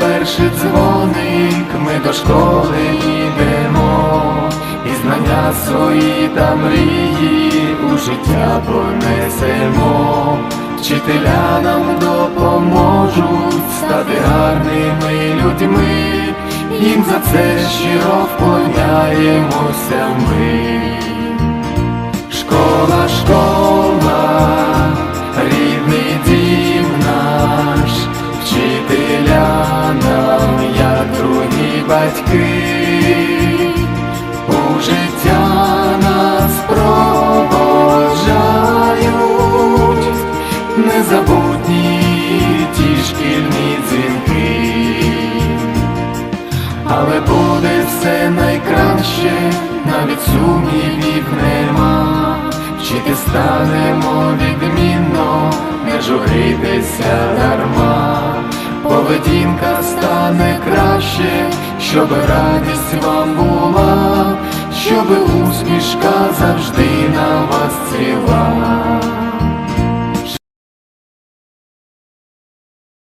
перший дзвоник, ми до школи йдемо, і знання свої та мрії у життя понесемо, вчителя нам допоможуть стати гарними людьми, їм за це щиро вклоняємося ми. Батьки, у життя нас проводжають, незабутні ті шкільні дзвінки. Але буде все найкраще, навіть сумнівів нема. Вчити станемо відмінно, не журитися дарма, поведінка стане краще, щоб радість вам була, щоб усмішка завжди на вас цвіла.